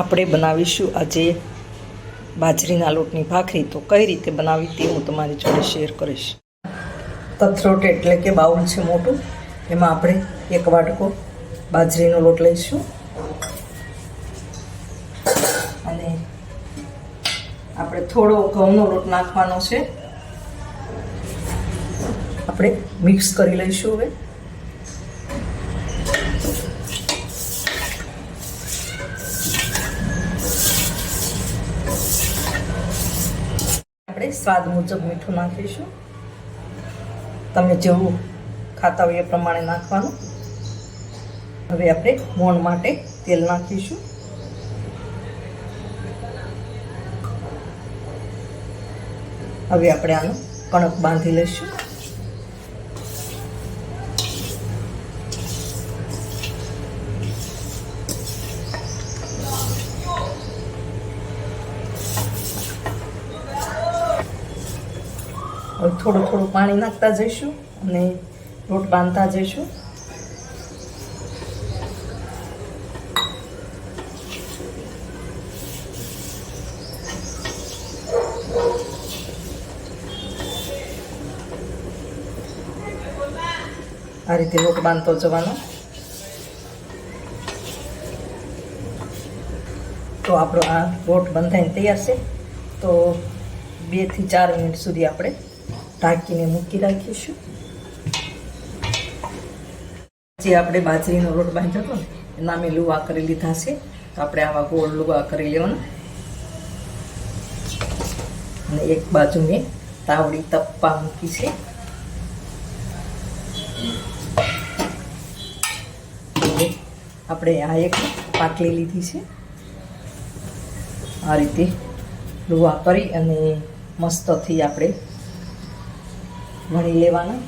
આપણે બનાવીશું આજે બાજરીના લોટની ભાખરી. તો કઈ રીતે બનાવી તે હું તમારી જોડે શેર કરીશ. તથરોટ એટલે કે બાઉલ છે મોટું. એમાં આપણે એક વાટકો બાજરીનો લોટ લઈશું. અને આપણે થોડો ઘઉંનો લોટ નાખવાનો છે. આપણે મિક્સ કરી લઈશું હવે આપણે સ્વાદ મુજબ મીઠું નાખીશું. તમે જેવું ખાતા હોય એ પ્રમાણે નાખવાનું. હવે આપણે મોણ માટે તેલ નાખીશું. હવે આપણે આનું કણક બાંધી લઈશું. હવે થોડું થોડું પાણી નાખતા જઈશું અને લોટ બાંધતા જઈશું. આ રીતે લોટ બાંધતો જવાનો. તો આપણો આ લોટ બંધાઈને તૈયાર છે. તો બેથી ચાર મિનિટ સુધી આપણે ઢાંકીને મૂકી રાખીશું. જે આપણે બાજરીનો રોટ બાંધ્યો હતો એના મેં લુવા કરી લીધા છે. તો આપણે આવા ગોળ લુવા કરી લેવાના. અને એક બાજુ મેં તાવડી તપ્પા મૂકી છે. આપણે આ એક પાટલી લીધી છે. આ રીતે લુવા કરી અને મસ્તથી આપણે વણી લેવાના.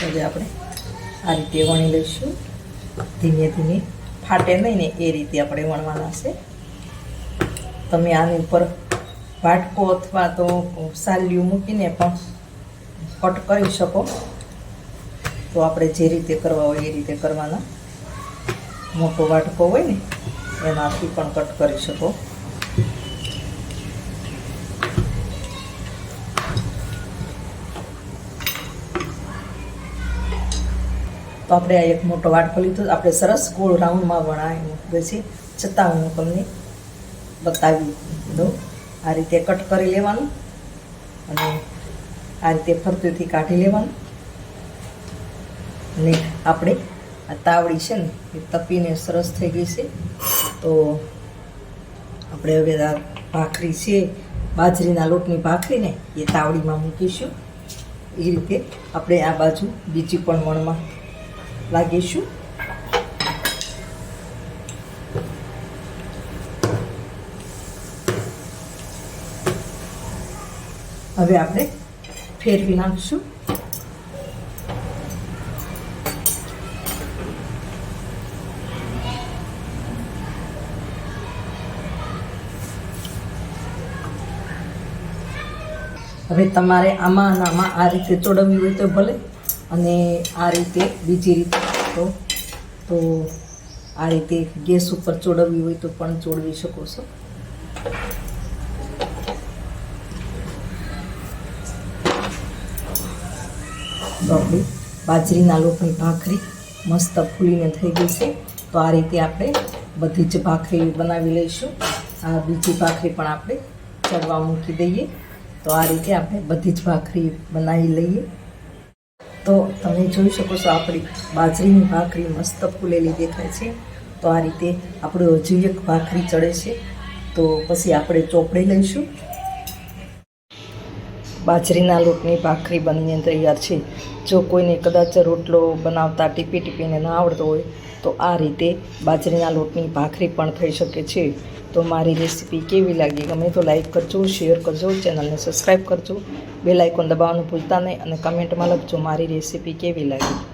હવે આપણે આ રીતે વણી લઈશું. ધીમે ધીમે ફાટે નહીં ને એ રીતે આપણે વણવાના છે. તમે આની ઉપર વાટકો અથવા તો સાલ્યું મૂકીને પણ કટ કરી શકો. તો આપણે જે રીતે કરવા હોય એ રીતે કરવાના. મોટો વાટકો હોય ને, એનાથી પણ કટ કરી શકો. તો આપણે આ એક મોટો વાટકો લીધો. આપણે સરસ ગોળ રાઉન્ડમાં વણાવી મૂકીએ છતાં હું તમને બતાવી દઉં. આ રીતે કટ કરી લેવાનું અને આ રીતે ફરતીથી કાઢી લેવાનું. અને આપણે આ તાવડી છે ને, એ તપીને સરસ થઈ ગઈ છે. તો આપણે હવે આ ભાખરી છે, બાજરીના લોટની ભાખરીને એ તાવડીમાં મૂકીશું. એ રીતે આપણે આ બાજુ બીજી પણ મણમાં લાગીશું હવે આપણે ફેરવી નાખશું હવે તમારે આમાં આમાં આ રીતે ચોડવવી હોય તો ભલે. અને આ રીતે બીજી રીતે તો તો આ રીતે ગેસ ઉપર ચોડવવી હોય તો પણ ચોડવી શકો છો. તો બાજરીના લોટની ભાખરી મસ્ત ફૂલીને થઈ ગઈ છે. તો આ રીતે આપણે બધી જ ભાખરી બનાવી લઈશું. આ બીજી ભાખરી પણ આપણે ચડવા મૂકી દઈએ. તો આ રીતે આપણે બધી જ ભાખરી બનાવી લઈએ. તો તમે જોઈ શકો છો આપણી બાજરીની ભાખરી મસ્ત ફૂલેલી દેખાય છે. તો આ રીતે આપણે હજુ એક ભાખરી ચડે છે. તો પછી આપણે ચોપડી લઈશું. બાજરીના લોટની ભાખરી બનીને તૈયાર છે. જો કોઈને કદાચ રોટલો બનાવતા ટીપી ટીપીને ના આવડતો હોય, તો આ રીતે બાજરીના લોટની ભાખરી પણ થઈ શકે છે. તો મારી રેસીપી કેવી લાગી? ગમે તો લાઈક કરજો, શેર કરજો, ચેનલને સબસ્ક્રાઈબ કરજો. બે લાઇકોન દબાવવાનું ભૂલતા નહીં અને કમેન્ટમાં લખજો મારી રેસીપી કેવી લાગી.